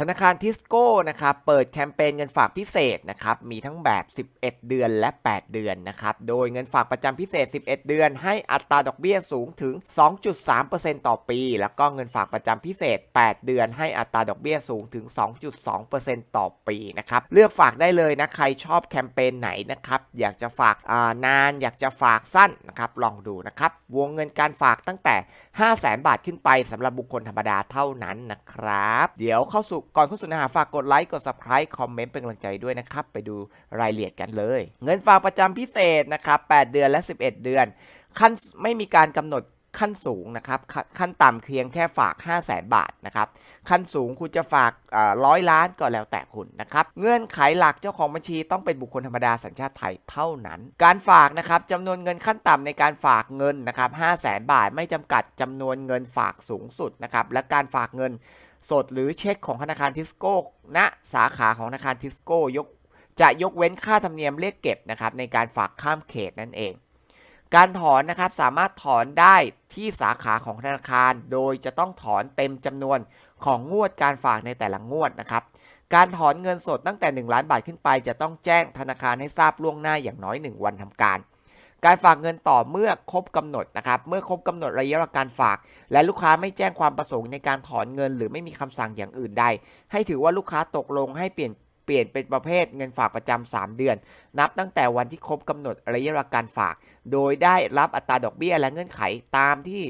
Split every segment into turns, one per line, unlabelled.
ธนาคารทิสโก้นะครับเปิดแคมเปญเงินฝากพิเศษนะครับมีทั้งแบบ 11 เดือนและ 8 เดือนนะครับโดยเงินฝากประจำพิเศษ 11 เดือน ให้อัตราดอกเบี้ยสูงถึง 2.3%ต่อปี แล้วก็เงินฝากประจำพิเศษ 8 เดือน ให้อัตราดอกเบี้ยสูงถึง 2.2%ต่อปีนะครับเลือกฝากได้เลยนะใครชอบแคมเปญไหนนะครับอยากจะฝากานานอยากจะฝากสั้นนะครับลองดูนะครับวงเงินการฝากตั้งแต่ 5 0 0แสนบาทขึ้นไปสำหรับบุคคลธรรมดาเท่านั้นนะครับ เดี๋ยวเข้าสู่ก่อนเข้าสู่เนื้อหาฝากกดไลค์กด subscribe คอมเมนต์เป็นกำลังใจด้วยนะครับ ไปดูรายละเอียดกันเลย เงินฝากประจำพิเศษนะครับ8เดือนและ 11 เดือน ขั้นไม่มีการกำหนดขั้นสูงนะครับขขั้นต่ำเพียงแค่ฝาก 5 0 0แสนบาทนะครับขั้นสูงคุณจะฝากร้อยล้านก็แล้วแต่คุณนะครับเงื่อนไขหลักเจ้าของบัญชีต้องเป็นบุคคลธรรมดาสัญชาติไทยเท่านั้น การฝากนะครับจำนวนเงินขั้นต่ำในการฝากเงินนะครับ5 0 0แสนบาทไม่จำกัดจำนวนเงินฝากสูงสุดนะครับและการฝากเงิน สดหรือเช็คของธนาคารทิสโก้ณสาขาของธนาคารทิสโก้ยกจะยกเว้นค่าธรรมเนียมเรียกเก็บนะครับในการฝากข้ามเขตนั่นเอง การถอนนะครับสามารถถอนได้ที่สาขาของธนาคาร โดยจะต้องถอนเต็มจำนวนของงวดการฝากในแต่ละงวดนะครับ การถอนเงินสดตั้งแต่ 1 ล้านบาทขึ้นไป จะต้องแจ้งธนาคารให้ทราบล่วงหน้าอย่างน้อย 1 วันทำการ การฝากเงินต่อเมื่อครบกำหนดนะครับ เมื่อครบกำหนดระยะเวลาการฝาก และลูกค้าไม่แจ้งความประสงค์ในการถอนเงิน หรือไม่มีคำสั่งอย่างอื่นใด ให้ถือว่าลูกค้าตกลงให้เปลี่ยนเปลี่ยนเป็นประเภทเงินฝากประจำ3เดือน นับตั้งแต่วันที่ครบกำหนดระยะเวลาการฝาก โดยได้รับอัตราดอกเบี้ยและเงื่อนไขตามที่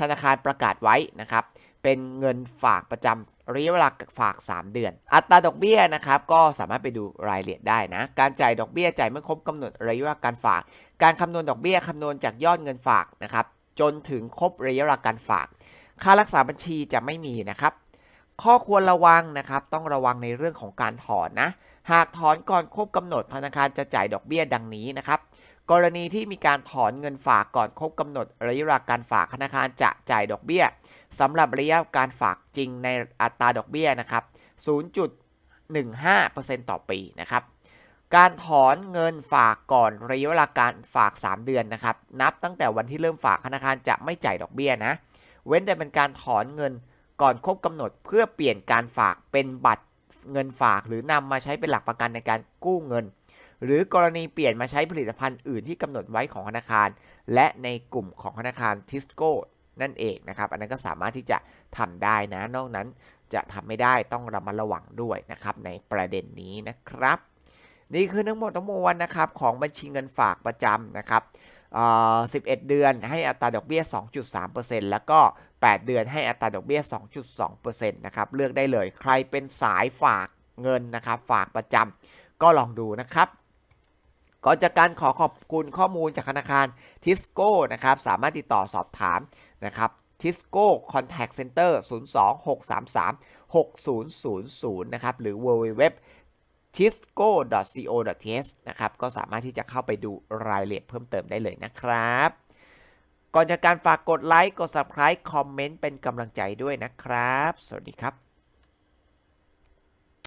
ธนาคารประกาศไว้นะครับ เป็นเงินฝากประจำ ระยะเวลาฝาก 3 เดือน อัตราดอกเบี้ยนะครับก็สามารถไปดูรายละเอียดได้นะ การจ่ายดอกเบี้ยจ่ายเมื่อครบกำหนดระยะเวลาการฝาก การคำนวณดอกเบี้ยคำนวณจากยอดเงินฝากนะครับจนถึงครบระยะเวลาการฝาก ค่ารักษาบัญชีจะไม่มีนะครับ ข้อควรระวังนะครับต้องระวังในเรื่องของการถอนนะ หากถอนก่อนครบกำหนดธนาคารจะจ่ายดอกเบี้ยดังนี้นะครับ กรณีที่มีการถอนเงินฝากก่อนครบกำหนดระยะเวลาการฝากธนาคารจะจ่ายดอกเบี้ยสำหรับระยะการฝากจริงในอัตราดอกเบี้ยนะครับ 0.15%ต่อปีนะครับ การถอนเงินฝากก่อนระยะเวลาการฝาก 3 เดือนนะครับ นับตั้งแต่วันที่เริ่มฝากธนาคารจะไม่จ่ายดอกเบี้ยนะ เว้นแต่เป็นการถอนเงินก่อนครบกำหนดเพื่อเปลี่ยนการฝากเป็นบัตรเงินฝากหรือนำมาใช้เป็นหลักประกันในการกู้เงิน หรือกรณีเปลี่ยนมาใช้ผลิตภัณฑ์อื่นที่กำหนดไว้ของธนาคาร และในกลุ่มของธนาคารทิสโก้นั่นเองนะครับ อันนั้นก็สามารถที่จะทำได้นะ นอกนั้นจะทำไม่ได้ต้องระมัดระวังด้วยนะครับ ในประเด็นนี้นะครับ นี่คือทั้งหมดทั้งมวลนะครับของบัญชีเงินฝากประจำนะครับ11 เดือนให้อัตราดอกเบี้ย 2.3%แล้วก็ 8 เดือนให้อัตราดอกเบี้ย 2.2%นะครับ เลือกได้เลย ใครเป็นสายฝากเงินนะครับ ฝากประจำก็ลองดูนะครับ ก่อนจากการขอขอบคุณข้อมูลจากธนาคารทิสโก้นะครับ สามารถติดต่อสอบถามนะครับทิสโก้ Contact Center 02633 6000 นะครับ หรือ www tisco.co.th นะครับ ก็สามารถที่จะเข้าไปดูรายละเอียดเพิ่มเติมได้เลยนะครับ ก่อนจากการฝากกดไลค์ กด subscribe คอมเมนต์เป็นกำลังใจด้วยนะครับ สวัสดีครับ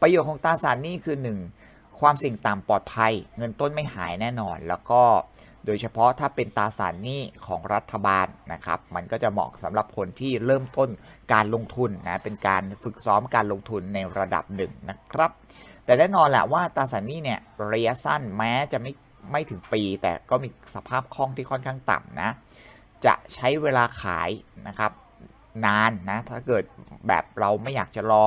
ประโยชน์ของตราสารหนี้คือ 1 ความเสี่ยงต่ำปลอดภัย เงินต้นไม่หายแน่นอน แล้วก็โดยเฉพาะถ้าเป็นตราสารหนี้ของรัฐบาลนะครับ มันก็จะเหมาะสำหรับคนที่เริ่มต้นการลงทุนนะเป็นการฝึกซ้อมการลงทุนในระดับหนึ่งนะครับ แต่แน่นอนแหละว่าตราสารหนี้เนี่ยระยะสั้นแม้จะไม่ไม่ถึงปี แต่ก็มีสภาพคล่องที่ค่อนข้างต่ำนะ จะใช้เวลาขายนะครับนานนะ ถ้าเกิดแบบเราไม่อยากจะรอ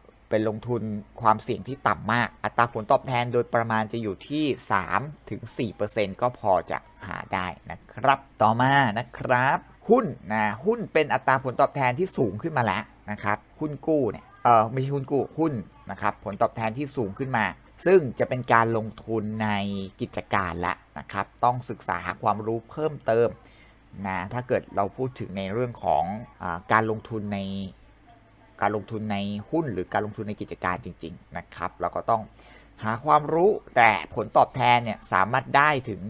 เป็นลงทุนความเสี่ยงที่ต่ำมาก อัตราผลตอบแทนโดยประมาณจะอยู่ที่3-4%ถึง4%ก็พอจะหาได้นะครับ ต่อมานะครับ หุ้นนะหุ้นเป็นอัตราผลตอบแทนที่สูงขึ้นมาแล้วนะครับ หุ้นกู้เนี่ยเออไม่ใช่หุ้นกู้หุ้นนะครับผลตอบแทนที่สูงขึ้นมา ซึ่งจะเป็นการลงทุนในกิจการละนะครับ ต้องศึกษาหาความรู้เพิ่มเติมนะถ้าเกิดเราพูดถึงในเรื่องของอการลงทุนใน การลงทุนในหุ้นหรือการลงทุนในกิจการจริง ๆ นะครับเราก็ต้องหาความรู้แต่ผลตอบแทนเนี่ยสามารถได้ถึง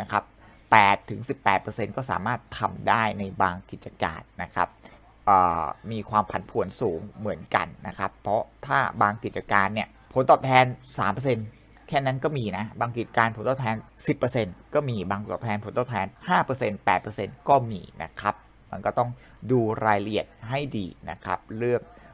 นะครับ8ถึง18%ก็สามารถทำได้ในบางกิจการนะครับมีความผันผวนสูงเหมือนกันนะครับ เพราะถ้าบางกิจการเนี่ยผลตอบแทน 3%แค่นั้นก็มีนะ บางกิจการผลตอบแทน 10%ก็มี บางตอบแทนผลตอบแทน 5% 8%ก็มีนะครับ มันก็ต้องดูรายละเอียดให้ดีนะครับ เลือก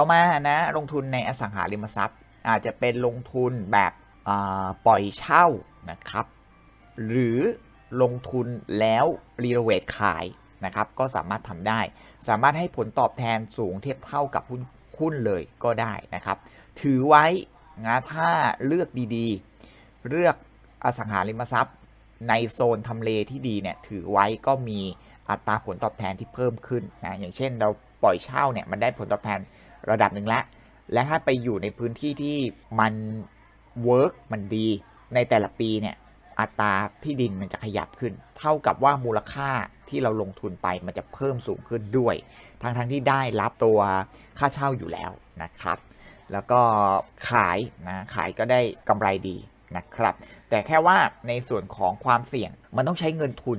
ต่อมานะลงทุนในอสังหาริมทรัพย์ อาจจะเป็นลงทุนแบบปล่อยเช่านะครับ หรือลงทุนแล้วรีโนเวทขายนะครับ ก็สามารถทำได้ สามารถให้ผลตอบแทนสูงเทียบเท่ากับหุ้นหุ้นเลยก็ได้นะครับ ถือไว้นะถ้าเลือกดีๆ เลือกอสังหาริมทรัพย์ ในโซนทำเลที่ดีเนี่ยถือไว้ก็มีอัตราผลตอบแทนที่เพิ่มขึ้นนะอย่างเช่นเราปล่อยเช่าเนี่ยมันได้ผลตอบแทน ระดับหนึ่งแล้วและถ้าไปอยู่ในพื้นที่ที่มันเวิร์กมันดี ในแต่ละปีเนี่ยอัตราที่ดินมันจะขยับขึ้น เท่ากับว่ามูลค่าที่เราลงทุนไปมันจะเพิ่มสูงขึ้นด้วย ทั้งทงที่ได้รับตัวค่าเช่าอยู่แล้วนะครับ แล้วก็ขายนะขายก็ได้กำไรดีนะครับ แต่แค่ว่าในส่วนของความเสี่ยงมันต้องใช้เงินทุน